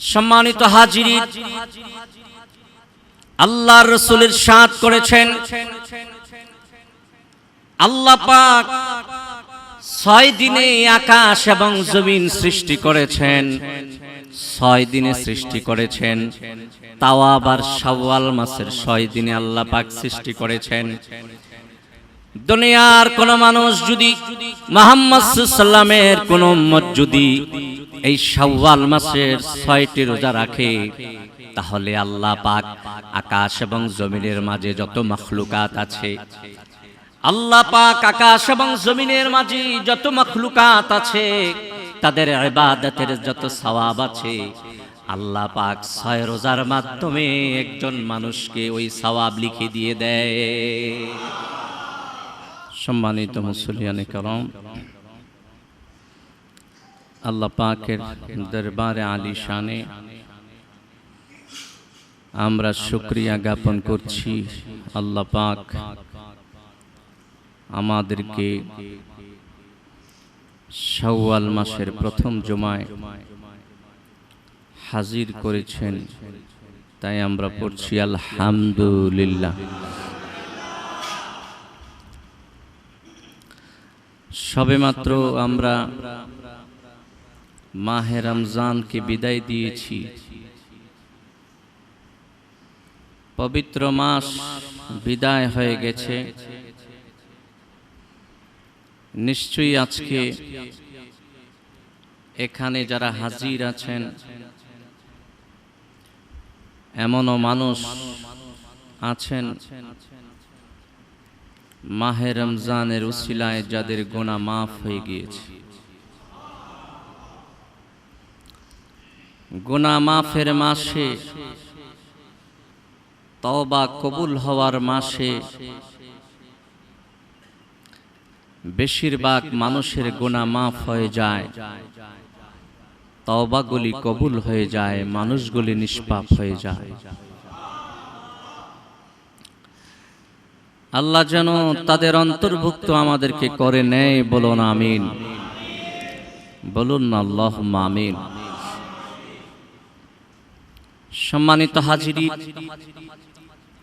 সম্মানিত হাজিরি। আল্লাহ রসুলের সাথ করেছেন। আল্লাহ পাক ছয় দিনে আকাশ এবং জমিন সৃষ্টি করেছেন। ছয় দিনে সৃষ্টি করেছেন। তাও আবার শাওয়াল মাসের ছয় দিনে আল্লাহ পাক সৃষ্টি করেছেন। দুনিয়ার কোন মানুষ যদি মোহাম্মদ সাল্লামের কোন উম্মত যদি এই শাওয়াল মাসের ছয়টি রোজা রাখে, তাহলে আল্লাহ পাক আকাশ এবং জমিনের মাঝে যত মখলুকাত আছে, আল্লাহ পাক আকাশ এবং জমিনের মাঝে যত মখলুকাত আছে, তাদের ইবাদতের যত সওয়াব আছে, আল্লাহ পাক ছয় রোজার মাধ্যমে একজন মানুষকে ওই সওয়াব লিখে দিয়ে দেয়। সম্মানিত মুসলিয়ানে করম, আল্লাহ পাকের দরবারে আলী শানে আমরা শুক্রিয়া জ্ঞাপন করছি। আল্লাহ পাক আমাদেরকে শাওয়াল মাসের প্রথম জমায় হাজির করেছেন। তাই আমরা পড়ছি আলহামদুলিল্লাহ। সবেমাত্র আমরা মাহে রমজানকে বিদায় দিয়েছি। পবিত্র মাস বিদায় হয়ে গেছে। নিশ্চয়ই আজকে এখানে যারা হাজির আছেন, এমনও মানুষ আছেন মাহে রমজানের উসিলায় যাদের গোনা মাফ হয়ে গিয়েছে। গোনা মাফের মাসে, তওবা কবুল হওয়ার মাসে বেশিরভাগ মানুষের গোনা মাফ হয়ে যায়, তওবাগুলি কবুল হয়ে যায়, মানুষগুলি নিষ্পাপ হয়ে যায়। আল্লাহ যেন তাদের অন্তর্ভুক্ত আমাদেরকে করে নেয়, বলুন আমিন। বলুন আল্লাহ আমিন। সম্মানিত হাজিরি,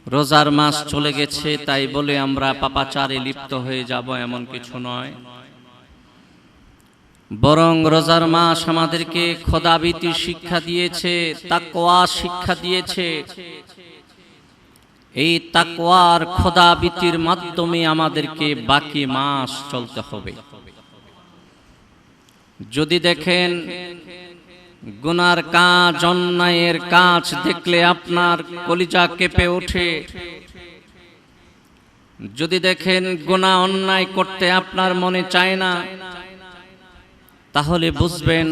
রোজার মাস চলে গেছে, তাই বলে আমরা পাপাচারে লিপ্ত হয়ে যাব এমন কিছু নয়। বরং রোজার মাস আমাদেরকে খোদাবিতি শিক্ষা দিয়েছে তাকওয়া শিক্ষা দিয়েছে। এই তাকওয়ার খোদাবিতির মাধ্যমে আমাদেরকে বাকি মাস চলতে হবে। যদি দেখেন গুনার কাজ, অন্যায়ের কাজ দেখলে আপনার কলিজা কেঁপে ওঠে। যদি দেখেন গুনাহ, অন্যায় করতে আপনার মনে চায় না, তাহলে বুঝবেন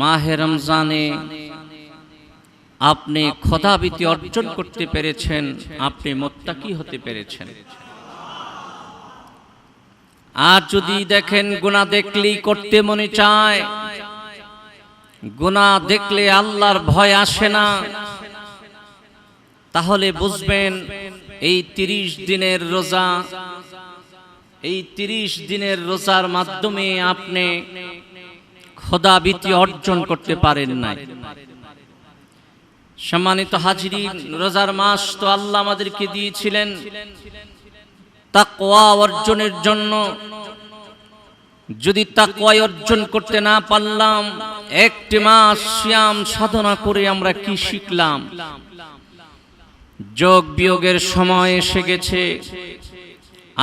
মাহে রমজানে আপনি খোদাবিতি অর্জন করতে পেরেছেন, আপনি মোত্তাকি হতে পেরেছেন। আর যদি দেখেন গুনাহ দেখলেই করতে মনে চায়, গুনাহ দেখলে আল্লাহর ভয় আসে না, তাহলে বুঝবেন এই তিরিশ দিনের রোজা, এই তিরিশ দিনের রোজার মাধ্যমে আপনি খোদাবিতি অর্জন করতে পারেন নাই। সম্মানিত হাজিরি রোজার মাস তো আল্লাহ আমাদেরকে দিয়েছিলেন তাকওয়া অর্জনের জন্য। যদি তাকওয়া অর্জন করতে না পারলাম, একটি মাস শ্যাম সাধনা করে আমরা কি শিখলাম? যোগ বিয়োগের সময় এসে গেছে।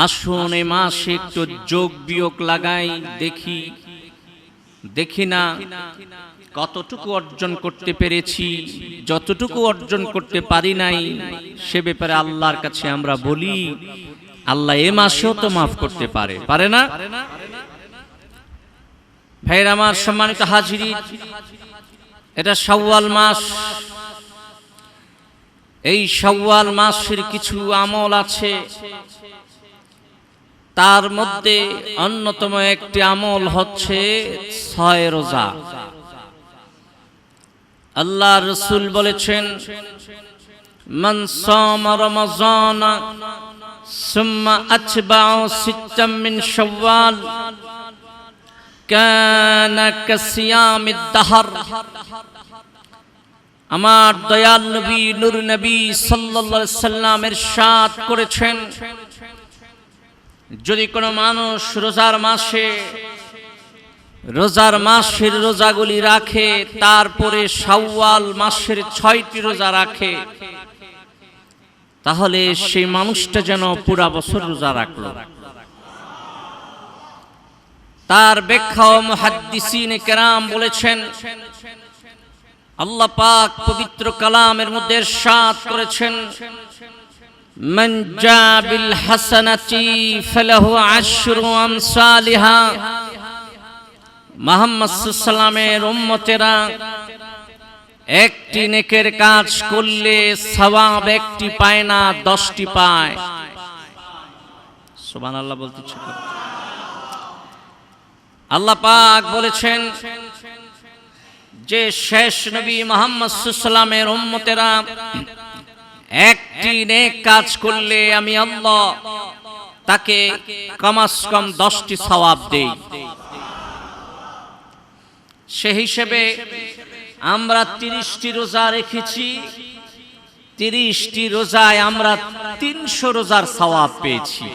আসুন এ মাসে একটু যোগ বিয়োগ লাগাই, দেখি দেখি না কতটুকু অর্জন করতে পেরেছি, যতটুকু অর্জন করতে পারি নাই, সে ব্যাপারে আল্লাহর কাছে আমরা বলি, আল্লাহ এ মাসেও তো মাফ করতে পারে পারে না? ভাইয়ের আমার সম্মানিত হাজিরি, এটা শাওয়াল মাস। এই শাওয়াল মাসের কিছু আমল আছে তার মধ্যে অন্যতম একটি আমল হচ্ছে ছয় রোজা আল্লাহ রসুল বলেছেন من صام رمضان ثم أتبعه ستا من شوال كان كصيام الدهر আমার দয়াল নবী নূর নবী সাল্লাল্লাহু আলাইহি সাল্লাম ইরশাদ করেছেন যদি কোনো মানুষ রোজার মাসে রোজার মাসের রোজাগুলি রাখে, তারপরে শাওয়াল মাসের ছয়টি রোজা রাখে, তাহলে সেই মানুষটা যেন পুরা বছর রোজা রাখল। তার ব্যাখ্যা ও মুহাদ্দিসিন কেরাম বলেছেন, আল্লাহ পাক পবিত্র কালামের মধ্যে ইরশাদ করেছেন জা বিল হাসানাতি ফালাহু আশরু আমসালিহা। মুহাম্মদ সাল্লামের উম্মতেরা একটি নেকের কাজ করলে সওয়াব একটি পায় না, দশটি পায়। সুবহানাল্লাহ বলতে আল্লাহ পাক বলেছেন যে শেষ নবী মোহাম্মদ সাল্লামের উম্মতেরা একটি নেক কাজ করলে আমি আল্লাহ তাকে কমাস কম দশটি সওয়াব দেই। সে হিসেবে আমরা তিরিশটি রোজা রেখেছি। তিরিশটি রোজায় আমরা তিনশো রোজার সওয়াব পেয়েছি।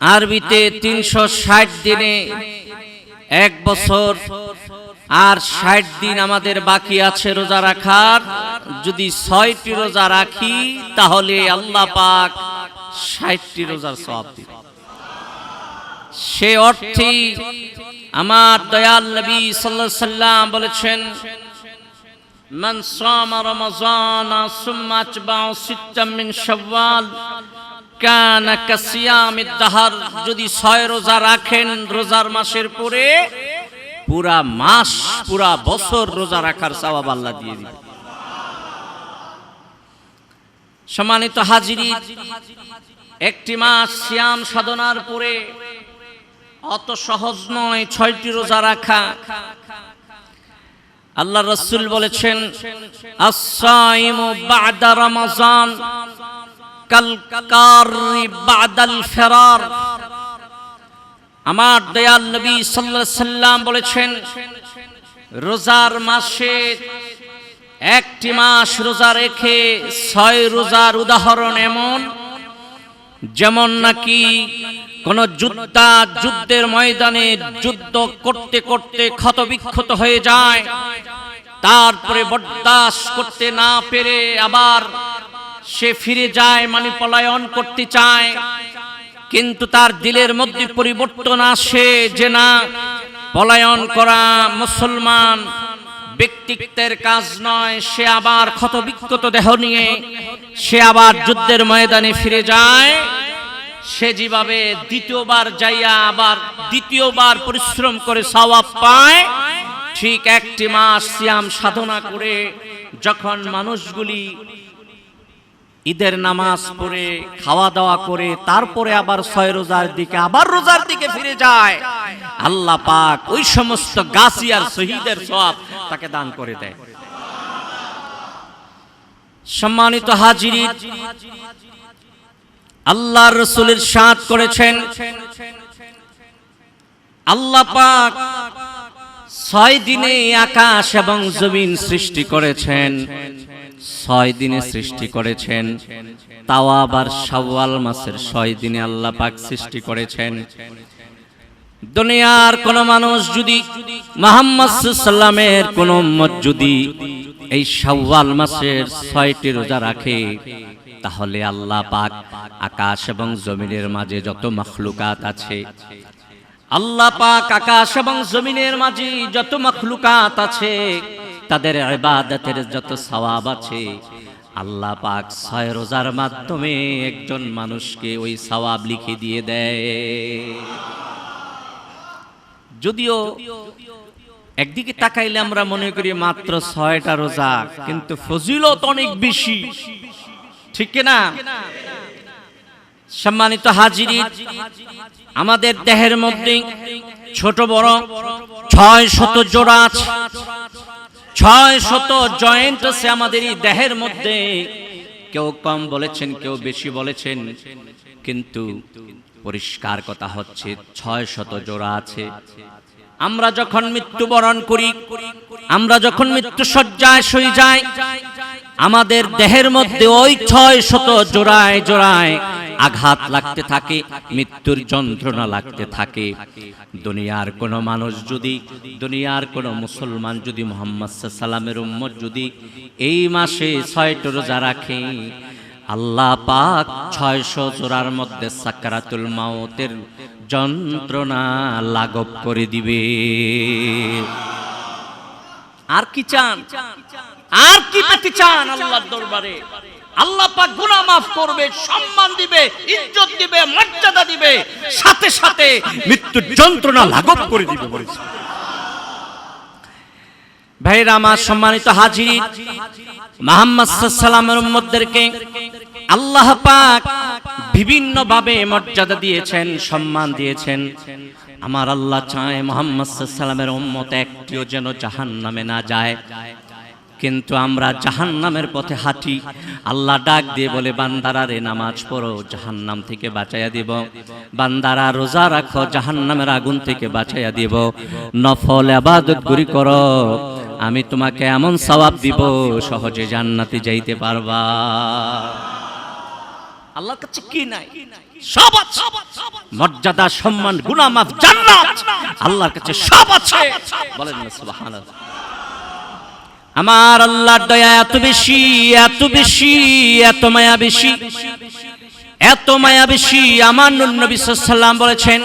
আরবিতে তিনশো ষাট দিনে এক বছর আর ষাট দিন আমাদের বাকি আছে রোজা রাখার। যদি ছয়টি রোজা রাখি, তাহলে আল্লাহ পাক ষাটটি রোজার সব দিবে। সে অর্থেই আমার দয়াল নবী সাল্লাম বলেছেন, মান সামা রমাজান সুম্মা আতবাউ সিত্তাম মিন শাওয়াল, কানা কাসিয়ামিদ দাহার। যদি ছয় রোজা রাখেন রোজার মাসের পরে পুরা মাস, পুরা বছর রোজা রাখার সওয়াব আল্লাহ দিয়ে দিবে। সম্মানিত হাজিরি, একটি মাস সিয়াম সাধনার পরে অত সহজ নয় ছয়টি রোজা রাখা। আল্লাহ রসুল বলেছেন রমাজান কাল কারি বাদাল ফেরার। আমার দয়াল নবী আলাইহি সাল্লাম বলেছেন, রোজার মাসে একটি মাস রোজা রেখে ছয় রোজার উদাহরণ এমন, যেমন নাকি কোন যুদ্ধা যুদ্ধের ময়দানে যুদ্ধ করতে করতে ক্ষতবিক্ষত হয়ে যায়, তারপরে বরদাস্ত করতে না পেরে আবার সে ফিরে যায় মানে পলায়ন করতে চায়। কিন্তু তার দিলের মধ্যে পরিবর্তন আসে যে না, পলায়ন করা মুসলমান ব্যক্তিত্বের কাজ নয়, সে আবার ক্ষতবিক্ষত দেহ নিয়ে, সে আবার যুদ্ধের ময়দানে ফিরে যায়। সে যেভাবে দ্বিতীয়বার যাইয়া আবার দ্বিতীয়বার পরিশ্রম করে সওয়াব পায়, ঠিক একটি মাস সিয়াম সাধনা করে যখন মানুষগুলি ঈদের নামাজ পড়ে খাওয়া দাওয়া করে, তারপরে আবার ছয় রোজার দিকে, আবার রোজার দিকে ফিরে যায়। আল্লাহ পাক ওই সমস্ত গাছি আর শহীদের সব তাকে দান করে দেয়। সম্মানিত হাজিরি আল্লাহ রসুলের সাথ করেছেন। আল্লাহ পাক ছয় দিনে আকাশ এবং জমিন সৃষ্টি করেছেন। ছয় দিনে সৃষ্টি করেছেন। তাও আবার শাওয়াল মাসের ছয় দিনে আল্লাহ পাক সৃষ্টি করেছেন। দুনিয়ার কোন মানুষ যদি মোহাম্মদ সাল্লামের কোন উম্মত যদি এই শাওয়াল মাসের ছয়টি রোজা রাখে, তাহলে আল্লাহ পাক আকাশ এবং জমিনের মাঝে যত মখলুকাত আছে, আল্লাহ পাক আকাশ এবং জমিনের মাঝে যত মখলুকাত আছে তাদের ইবাদতের যত সওয়াব আছে, আল্লাহ পাক ছয় রোজার মাধ্যমে একজন মানুষকে ওই সওয়াব লিখে দিয়ে দেয়। যদিও একদিকে তাকাইলে আমরা মনে করি মাত্র ছয়টা রোজা, কিন্তু ফজিলত অনেক বেশি। ঠিক না সম্মানিত হাজিরি, আমাদের দেহের মধ্যে ছোট বড় ছয় শত জোড়া ছয় শত জয়েন্ট আছে আমাদের এই দেহের মধ্যে। কেউ কম বলেছেন, কেউ বেশি বলেছেন। কিন্তু পরিষ্কার কথা হচ্ছে, ছয় শত জোড়া আছে। আমরা যখন মৃত্যুবরণ করি, আমরা যখন মৃত্যু সজ্জায় শুয়ে যাই আমাদের দেহের মধ্যে ওই ছয় শত জোড়ায় জোড়ায় আঘাত লাগতে থাকে মৃত্যুর যন্ত্রণা লাগতে থাকে। দুনিয়ার কোন মানুষ যদি দুনিয়ার কোন মুসলমান যদি মোহাম্মদ সাল্লামের উম্মত যদি এই মাসে ছয়টা রোজা রাখে আল্লাহ পাক ছয়শো জোড়ার মধ্যে সাকারাতুল মাওতের যন্ত্রণা লাঘব করে দিবে। আর কি চান? আর কি পেতে চান আল্লাহর দরবারে? আল্লাহ পাক গুনাহ মাফ করবে, সম্মান দিবে, ইজ্জত দিবে, মর্যাদা দিবে, সাথে সাথে মৃত্যুর যন্ত্রণা লাঘব করে দিবে বলেছে। ভাইরা আমার সম্মানিত হাজিরি, মোহাম্মদ সাল্লামের উম্মতদেরকে আল্লাহ পাক বিভিন্ন ভাবে মর্যাদা দিয়েছেন, সম্মান দিয়েছেন। আমার আল্লাহ চায় মোহাম্মদ সাল্লামের উম্মত একটিও যেন জাহান্নামে না যায়। কিন্তু আমরা জাহান নামের পথে হাঁটি। আল্লাহ ডাক দিয়ে বলে, বান্দারা রে, নামাজ পড়ো জাহান নাম থেকে বাঁচাইয়া দিব। বান্দারা রোজা রাখো জাহান নামের আগুন থেকে বাঁচাইয়া দিব। নফল আবাদত গুরি করো, আমি তোমাকে এমন সওয়াব দিব, সহজে জান্নাতে যাইতে পারবা। আল্লাহর কাছে কি নাই? সব আছে। মর্যাদা, সম্মান গুনামাফ জান্নাত। আল্লাহর কাছে সব আছে। বলেন সুবহানাল্লাহ। আমার আল্লাহর দয়া এত বেশি এত বেশি, এত মায়া বেশি, এত মায়া বেশি। আমার নবী সাল্লাম বলেছেন,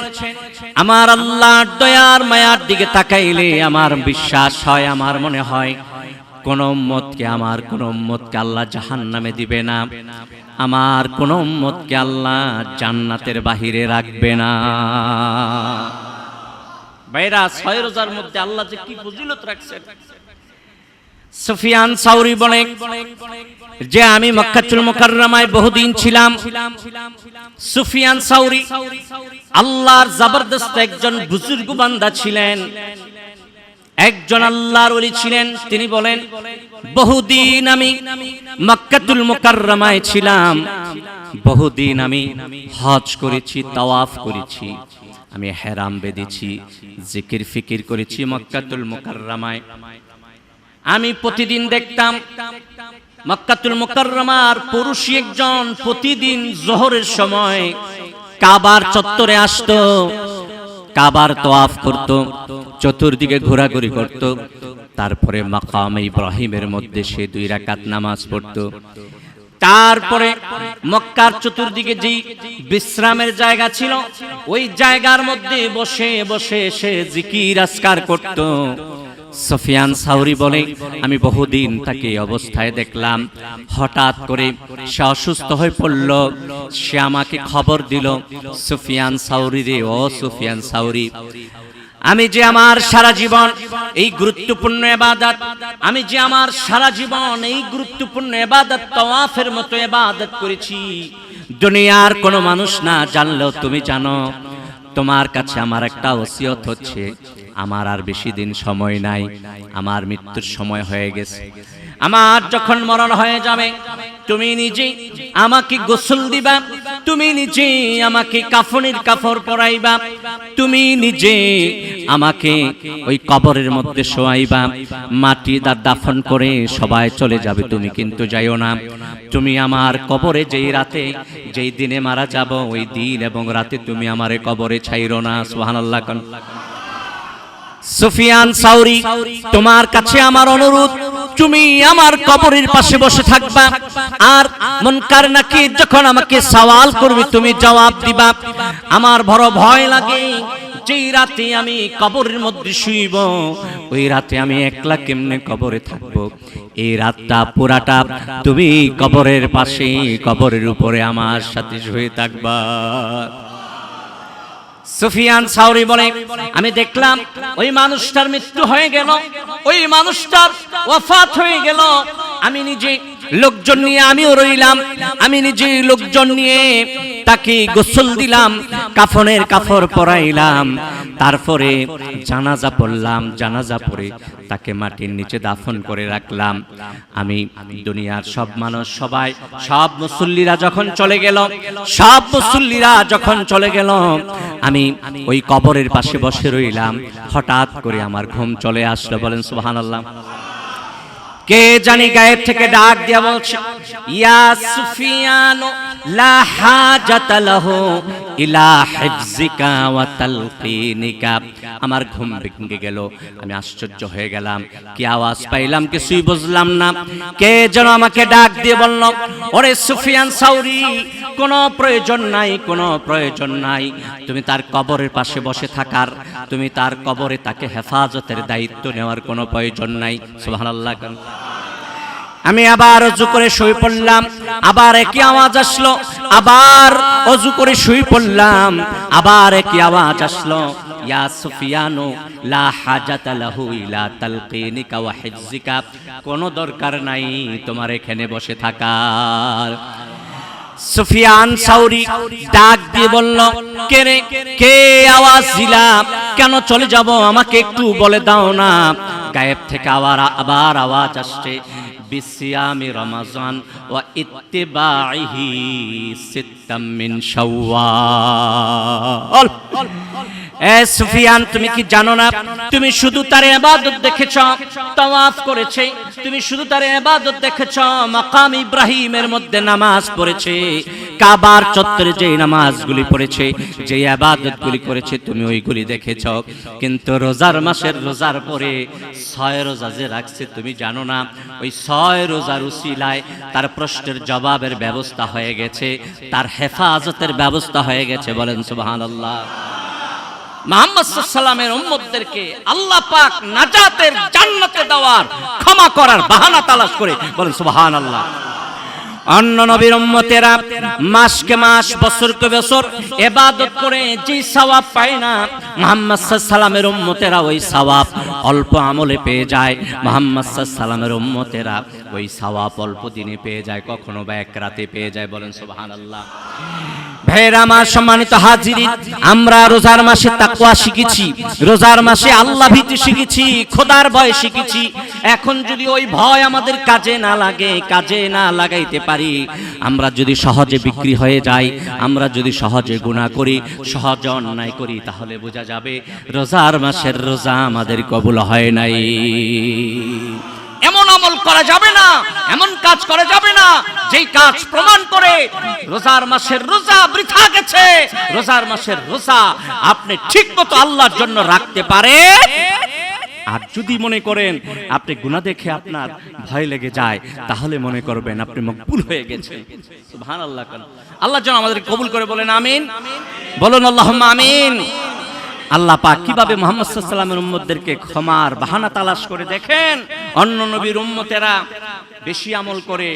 আমার আল্লাহর দয়ার মায়ার দিকে তাকাইলে আমার বিশ্বাস হয়, আমার মনে হয় কোন উম্মতকে, আমার কোন উম্মতকে আল্লাহ জাহান নামে দিবে না। আমার কোন উম্মতকে আল্লাহ জান্নাতের বাহিরে রাখবে না। ভাইরা, ছয় রোজার মধ্যে আল্লাহ যে কি ফজিলত রাখছেন? সুফিয়ান সাউরি বলে, যে আমি মক্কাতুল মুকাররমায় বহুদিন ছিলাম। সুফিয়ান সাউরি আল্লাহর জবরদস্ত একজন বুজুর্গ বান্দা ছিলেন। একজন আল্লাহর ওলি ছিলেন। তিনি বলেন, বহুদিন আমি মক্কাতুল মুকাররমায় ছিলাম। বহুদিন আমি হজ করেছি, তাওয়াফ করেছি। আমি হেরাম বেঁধেছি, জিকির ফিকির করেছি মক্কাতুল মুকাররমায়। আমি প্রতিদিন দেখতাম মক্কাতুল মুকাররমার পুরুষী একজন প্রতিদিন জোহরের সময় কাবার চত্বরে আসতো, কাবার তোয়াফ করত, চতুর্দিকে ঘোরাঘুরি করত, তারপরে মাকাম ইব্রাহিমের মধ্যে সে দুই রাকাত নামাজ পড়ত। তারপরে মক্কার চতুর্দিকে যেই বিশ্রামের জায়গা ছিল, ওই জায়গার মধ্যে বসে বসে সে জিকির আসকার করত। সফিয়ান সাউরি বলে, আমি বহুদিন তাকে অবস্থায় দেখলাম। হঠাৎ করে সে অসুস্থ হয়ে পড়ল। সে আমাকে খবর দিল, সুফিয়ান সাউরি রে, ও সুফিয়ান সাউরি, আমি যে আমার সারা জীবন এই গুরুত্বপূর্ণ এবাদত, আমি যে আমার সারা জীবন এই গুরুত্বপূর্ণ এবাদত, তওয়াফের মতো এবাদত করেছি। দুনিয়ার কোনো মানুষ না জানলেও তুমি জানো, তোমার কাছে আমার একটা ওসিয়ত হচ্ছে আমার আর বেশি দিন সময় নাই আমার মৃত্যুর সময় হয়ে গেছে। আমার যখন মরণ হয়ে যাবে তুমি নিজে আমাকে গোসল দিবা তুমি নিজে আমাকে কাফনের কাফর পরাইবা তুমি নিজে আমাকে ওই কবরের মধ্যে শোয়াইবা। মাটি দা দাফন করে সবাই চলে যাবে তুমি কিন্তু যাইও না। তুমি আমার কবরে যেই রাতে যেই দিনে মারা যাব ওই দিন এবং রাতে তুমি আমারে কবরে ছাইরো না। সুবহানাল্লাহ কন। সুফিয়ান সাউরি, তোমার কাছে আমার অনুরোধ, তুমি আমার কবরের পাশে বসে থাকবা। আর মনকার নাকি যখন আমাকে সওয়াল করবে, তুমি জবাব দিবা, আমার বড় ভয় লাগে যেই রাতে আমি কবরের মধ্যে শুইব, ওই রাতে আমি একলা কেমনে কবরে থাকব? এই রাতটা পুরাটা তুমি কবরের পাশে, কবরের উপরে আমার সাথে শুয়ে থাকবা। সুফিয়ান সাউরি বলে, আমি দেখলাম ওই মানুষটার মৃত্যু হয়ে গেল, ওই মানুষটার ওয়াফাত হয়ে গেল। আমি নিজে লোকজন নিয়ে আমিও রইলাম। আমি নিজে লোকজন নিয়ে তাকে গোসল দিলাম, কাফনের কাফর পরাইলাম। তারপরে জানাজা পড়লাম, জানাজা পড়ে তাকে মাটির নিচে দাফন করে রাখলাম। আমি দুনিয়ার সব মানুষ, সবাই, সব মুসল্লিরা যখন চলে গেল, সব মুসল্লিরা যখন চলে গেল, আমি ওই কবরের পাশে বসে রইলাম। হঠাৎ করে আমার ঘুম চলে আসলো, বলেন সুবহানাল্লাহ। কে জানি গায়েব থেকে ডাক দিয়া বলছে, ইয়া সুফিয়ানো, লা হাজাতা লাহু ইলা হিফজিকা ওয়া তালকিনিকা। আমার ঘুম ভেঙে গেল, আমি আশ্চর্য হয়ে গেলাম। কি আওয়াজ পাইলাম, কিছুই বুঝলাম না। কে যেন আমাকে ডাক দিয়ে বলল, ওরে সুফিয়ান সাউরি, কোনো প্রয়োজন নাই, কোনো প্রয়োজন নাই। তুমি তার কবরের পাশে বসে থাকার, তুমি তার কবরে তাকে হেফাজতের দায়িত্ব নেওয়ার কোনো প্রয়োজন নাই। সুবহানাল্লাহ। আমি আবার অজু করে শুয়ে পড়লাম, আবার একই আওয়াজ আসলো, আবার অজু করে শুয়ে পড়লাম, আবার একই আওয়াজ আসলো, ইয়া সুফিয়ানু, লা হাজাতা লাহু ইলা তালকিনিকা ওয়া হিফজিকা কোনো দরকার নাই তোমার এখানে বসে থাকার। সুফিয়ান সাউরি ডাক দিয়ে বলল, কে রে, কে আওয়াজ দিলাম কেন চলে যাব? আমাকে একটু বলে দাও না। গায়েব থেকে আবার আবার আওয়াজ আসছে বিসিয়ামি রমাজান ওয়া ইত্তিবাইহি সিত্তাম মিন শাওয়াল সুফিয়ান, তুমি কি জানো না? তুমি শুধু তার ইবাদত দেখেছ, তাওয়াফ করেছে। তুমি শুধু তার ইবাদত দেখেছ, মাকাম ইব্রাহিমের মধ্যে নামাজ পড়েছে। কাবার চত্বরে যে নামাজগুলি পড়েছে যে ইবাদতগুলি করেছে, তুমি ওইগুলি দেখেছ। কিন্তু রোজার মাসের রোজার পরে ছয় রোজা যে রাখছে, তুমি জানো না? ওই ছয় রোজার উসিলায় তার প্রশ্নের জবাবের ব্যবস্থা হয়ে গেছে, তার হেফাজতের ব্যবস্থা হয়ে গেছে, বলেন সুবহানাল্লাহ। মোহাম্মদ সাল্লামের উম্মতদেরকে আল্লাহ দেওয়ার, ক্ষমা করার বাহানা করে বলেন নবীর উম্মতেরা মাসকে মাস বছর করে যে না উম্মতেরা ওই সওয়াব অল্প আমলে পেয়ে যায়। মোহাম্মদ উম্মতেরা ওই সওয়াব অল্প দিনে পেয়ে যায়, কখনো বা এক রাতে পেয়ে যায় বলেন, সুবহানাল্লাহ। ভাইয়ের সম্মানিত হাজিরি, আমরা রোজার মাসে শিখেছি, রোজার মাসে আল্লাহ শিখেছি ভয় শিখেছি। এখন যদি ওই ভয় আমাদের কাজে না লাগে, কাজে না লাগাইতে পারি, আমরা যদি সহজে বিক্রি হয়ে যাই, আমরা যদি সহজে গুণা করি, সহজে অন্যায় করি, তাহলে বোঝা যাবে, রোজার মাসের রোজা আমাদের কবুল হয় নাই। আমল করা যাবে না, এমন কাজ করা যাবে না, যেই কাজ প্রমাণ করে রোজার মাসের রোজা বৃথা গেছে, রোজার মাসের রোজা আপনি ঠিক মতো আল্লাহর জন্য রাখতে পারে। আর যদি মনে করেন আপনি গুণা দেখে আপনার ভয় লেগে যায়, তাহলে মনে করবেন আপনি মকবুল হয়ে গেছে ভান আল্লাহ আল্লাহ যেন আমাদের কবুল করে বলেন, আমিন। বলুন আল্লাহ আমিন। আল্লাহ পাক কীভাবে মোহাম্মদ সাল্লামের উম্মতদেরকে ক্ষমার বাহানা তালাশ করে দেখেন? অন্য নবীর উম্মতেরা বেশি আমল করে,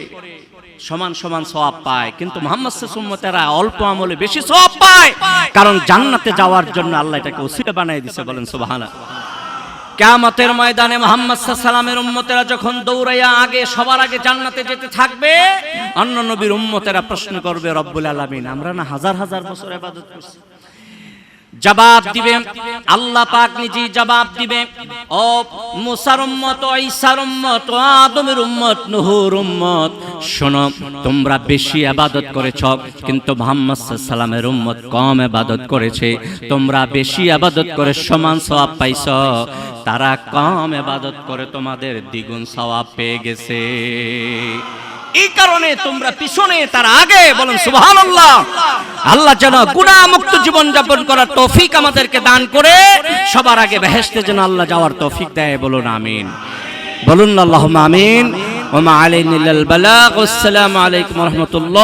সমান সমান সওয়াব পায়। কিন্তু মোহাম্মদ অল্প আমলে বেশি সওয়াব পায়। কারণ জান্নাতে যাওয়ার জন্য আল্লাহ এটাকে ওসিলা বানিয়ে দিছে, বলেন সুবহানাল্লাহ। কিয়ামতের ময়দানে মোহাম্মদ সাল্লামের উম্মতেরা যখন দৌড়াইয়া আগে, সবার আগে জান্নাতে যেতে থাকবে, অন্য নবীর উম্মতেরা প্রশ্ন করবে, রব্বুল আলামিন, আমরা না হাজার হাজার বছর ইবাদত করছি। জবাব দিবে আল্লাহ পাক নিজেই জবাব দিবে ও মুসার উম্মত ও ঈসার উম্মত আদমের উম্মত নূহুর উম্মত। শোনো তোমরা বেশি ইবাদত করেছ কিন্তু মুহাম্মদ সাল্লামের উম্মত কম ইবাদত করেছে। তোমরা বেশি ইবাদত করে সমান সওয়াব পাইছ। তারা কম ইবাদত করে তোমাদের দ্বিগুণ সওয়াব পেয়ে গেছে। এই কারণে তোমরা পিছনে, তার আগে সুহান আল্লাহ যেন গুণা মুক্ত করার তৌফিক আমাদেরকে দান করে, সবার আগে বেহেস্তে যেন আল্লাহ যাওয়ার তৌফিক দেয়, বলুন, আমিন। বলুন আল্লাহ আমিন। ওমা আলী আসসালামু আলাইকুম রাহমাতুল্লাহ।